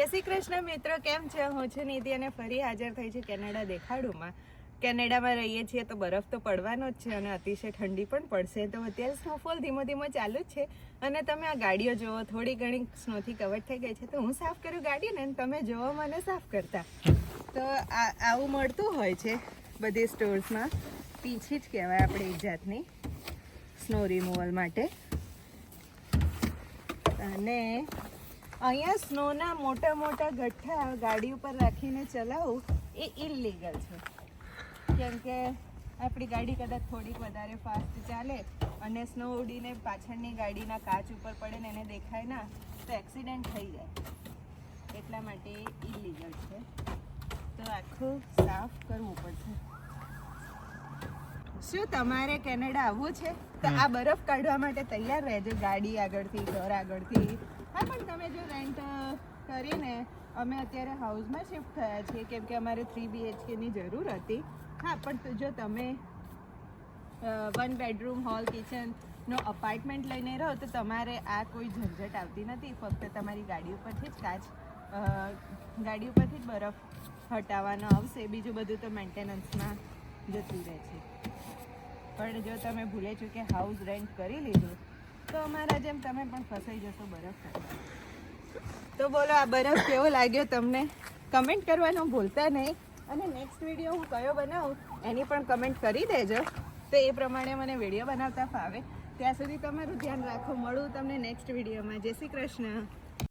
જય શ્રી કૃષ્ણ મિત્રો, કેમ છે? હું છું નિધિ અને ફરી હાજર થઈ છું કેનેડા દેખાડુમાં. કેનેડામાં રહીએ છીએ તો બરફ તો પડવાનો જ છે અને અતિશય ઠંડી પણ પડશે. તો અત્યારે સ્નોફોલ ધીમો ધીમો ચાલુ જ છે અને તમે આ ગાડીઓ જુઓ, થોડી ઘણી સ્નોથી કવર થઈ ગઈ છે. તો હું સાફ કરું ગાડીને તમે જોવો મને સાફ કરતા. તો આવું મળતું હોય છે બધી સ્ટોર્સમાં. પીછી જ કહેવાય આપણે એક જાતની સ્નો રિમૂવલ માટે. અને અહીંયા સ્નોના મોટા મોટા ગઠ્ઠા ગાડી ઉપર રાખીને ચલાવવું એ ઇલીગલ છે. કેમ કે આપણી ગાડી કદાચ થોડીક વધારે ફાસ્ટ ચાલે અને સ્નો ઉડીને પાછળની ગાડીના કાચ ઉપર પડે ને એને દેખાય ના તો એક્સિડન્ટ થઈ જાય. એટલા માટે ઇલીગલ છે. તો આખું સાફ કરવું પડશે. શું તમારે કેનેડા આવવું છે? તો આ બરફ કાઢવા માટે તૈયાર રહેજો ગાડી આગળથી ઘર આગળથી. હા, પણ તમે જો રેન્ટ કરીને અમે અત્યારે હાઉસમાં શિફ્ટ થયા છીએ, કેમ કે અમારે થ્રી બીએચકેની જરૂર હતી. હા, પણ જો તમે વન બેડરૂમ હોલ કિચનનો અપાર્ટમેન્ટ લઈને રહો, તો તમારે આ કોઈ ઝંઝટ આવતી નથી. ફક્ત તમારી ગાડી ઉપરથી જ કાચ ગાડી ઉપરથી જ બરફ હટાવવાનો આવશે. બીજું બધું તો મેન્ટેનન્સમાં જતું રહે છે. પણ જો તમે ભૂલે ચૂકે હાઉસ રેન્ટ કરી લીધું તો અમારા જેમ તમે પણ ફસાઈ જશો બરફ તો બોલો આ બરફ કેવો લાગ્યો તમને? કમેન્ટ કરવાનું ભૂલતા નહીં. અને નેક્સ્ટ વીડિયો હું કયો બનાવું, એની પણ કમેન્ટ કરી દેજો. તો એ પ્રમાણે મને વીડિયો બનાવતા ફાવે. ત્યાં સુધી તમારું ધ્યાન રાખો. મળું તમને નેક્સ્ટ વિડીયોમાં જય શ્રી કૃષ્ણ.